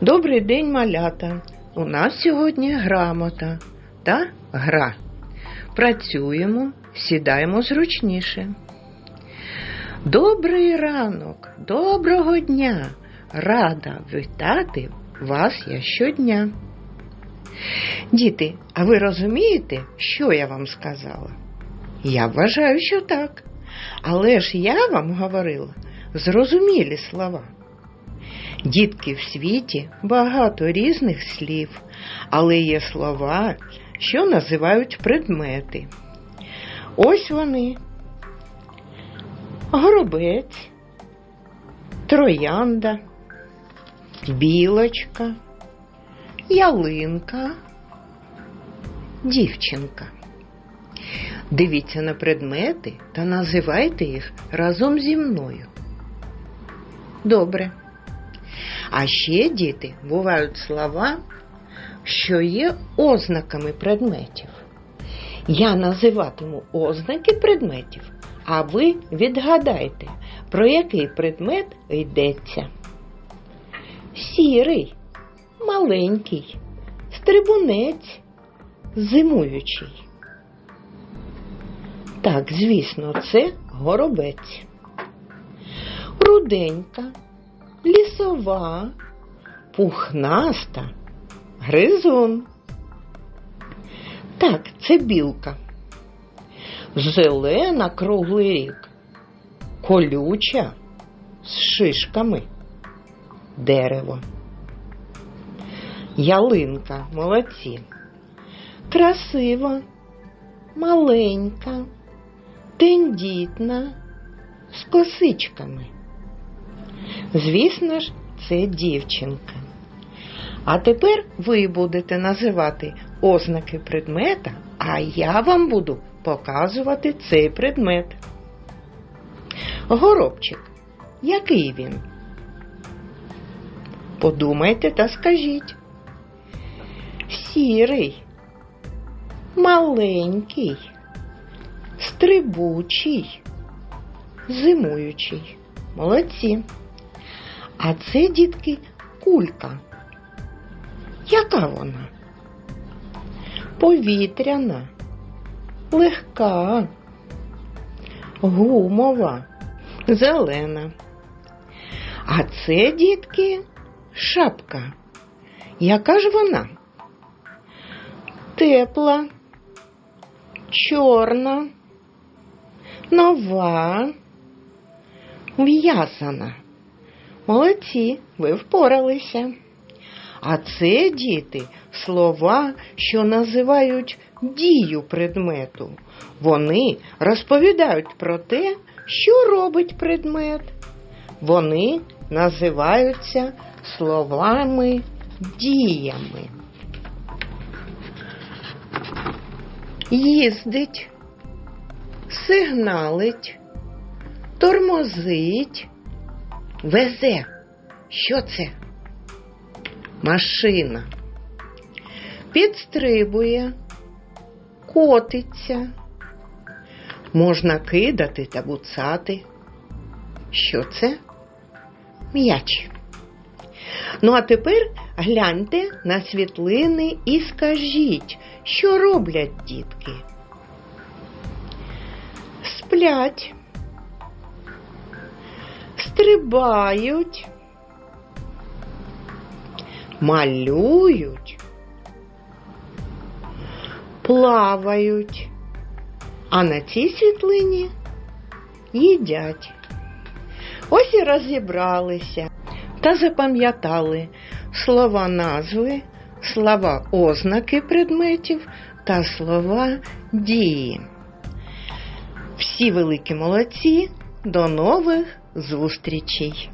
Добрий день, малята! У нас сьогодні грамота та гра. Працюємо, сідаємо зручніше. Добрий ранок, доброго дня! Рада вітати вас я щодня. Діти, а ви розумієте, що я вам сказала? Я вважаю, що так. Але ж я вам говорила зрозумілі слова. Дітки в світі багато різних слів, але є слова, що називають предмети. Ось вони. Горобець, троянда, білочка, ялинка, дівчинка. Дивіться на предмети та називайте їх разом зі мною. Добре. А ще, діти, бувають слова, що є ознаками предметів. Я називатиму ознаки предметів, а ви відгадайте, про який предмет йдеться. Сірий, маленький, стрибунець, зимуючий. Так, звісно, це горобець. Руденька, лісова, пухнаста, гризун. Так, це білка. Зелена круглий рік, колюча з шишками. Дерево. Ялинка, молодці. Красива, маленька, тендітна, з косичками. Звісно ж, це дівчинка. А тепер ви будете називати ознаки предмета, а я вам буду показувати цей предмет. Горобчик. Який він? Подумайте та скажіть. Сірий, маленький, стрибучий, зимуючий. Молодці. А це, дітки, кулька. Яка вона? Повітряна, легка, гумова, зелена. А це, дітки, шапка. Яка ж вона? Тепла, чорна, нова, в'язана. Молодці, ви впоралися. А це, діти, слова, що називають дію предмету. Вони розповідають про те, що робить предмет. Вони називаються словами діями. Їздить, сигналить, тормозить, везе. Що це? Машина. Підстрибує, котиться. Можна кидати та буцати. Що це? М'яч. Ну, а тепер гляньте на світлини і скажіть, що роблять дітки. Сплять, стрибають, малюють, плавають, а на цій світлині їдять. Ось і розібралися та запам'ятали слова назви, слова ознаки предметів та слова дії. Всі великі молодці, до нових зустрічей!